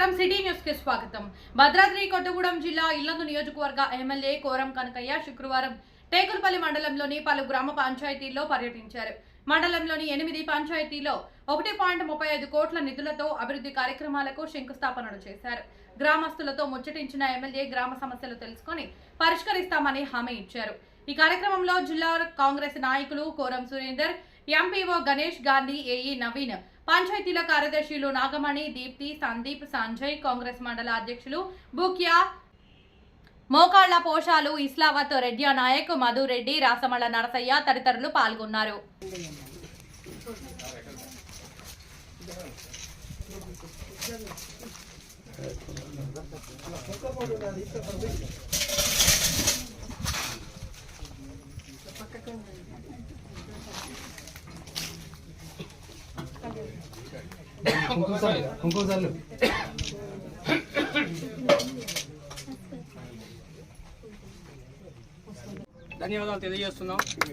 నమస్కారం. సిటీ న్యూస్కి స్వాగతం. భద్రాద్రి కొత్తగూడెం జిల్లా ఇల్లందు నియోజకవర్గ ఎమ్మెల్యే కోరం కనకయ్య శుక్రవారం టేకులపల్లి మండలంలోని పలు గ్రామ పంచాయతీల్లో పర్యటించారు. మండలంలోని ఎనిమిది పంచాయతీలో ఒకటి పాయింట్ ముప్పై ఐదు కోట్ల నిధులతో అభివృద్ధి కార్యక్రమాలకు శంకుస్థాపనలు చేశారు. గ్రామస్తులతో ముచ్చటించిన ఎమ్మెల్యే గ్రామ సమస్యలు తెలుసుకొని పరిష్కరిస్తామని హామీ ఇచ్చారు. ఈ కార్యక్రమంలో జిల్లా కాంగ్రెస్ నాయకులు కోరం సురేందర్ ఎంపీఓ గణేష్ గాంధీ ఏఈ నవీన్ పంచాయతీల కార్యదర్శులు నాగమణి దీప్తి సందీప్ సంజయ్ కాంగ్రెస్ మండల అధ్యక్షులు బుక్యా మోకాళ్ళ పోషాలు ఇస్లావత్ రెడ్డి నాయక్ మధురెడ్డి రాసమల్ల నరసయ్య తదితరులు పాల్గొన్నారు. కుంకుమ సార్లు ధన్యవాదాలు తెలియజేస్తున్నాం. ఇది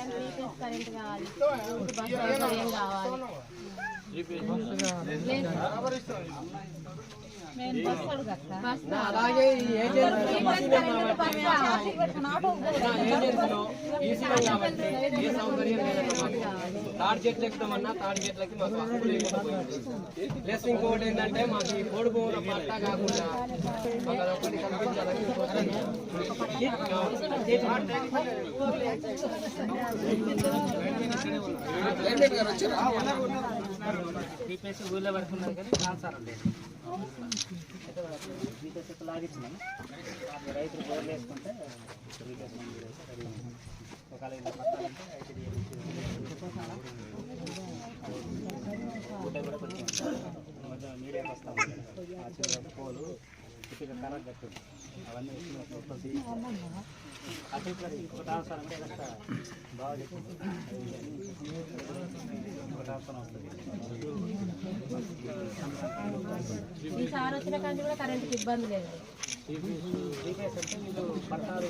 అయినట్టేనే కానీ కరెంట్ కావాలి బస్ సౌకర్యం కావాలి? అలాగే ఈ ఏజెన్సీ చెట్లు ఎక్కుతామన్నా తాడు చెట్లకి మాకు హక్కు లేకపోయింది ప్లస్ ఇంకోటి ఏంటంటే మాకు ఈ కోడి భూముల పట్టా కాకుండా మాకు అదొకటి కల్పించాలని ఊళ్ళో పడుతున్నారు కానీ కాన్సారం లేదు లాగించినాం రైతులు బోర్లు వేసుకుంటే ఒకవేళ ఇలా పట్టాలంటే ఐటీడీ కూడా కొంచెం మీడియాకి వస్తాం ఆ చివర పోలు ఇటుక కరెంట్ కట్టింది అవన్నీ వేసిన అటు ఇట్లా కాస్త బాగా చెప్పింది ఈ ఈసారి వచ్చిన కంటే కూడా కరెంట్కి ఇబ్బంది లేదు. పట్టాలు.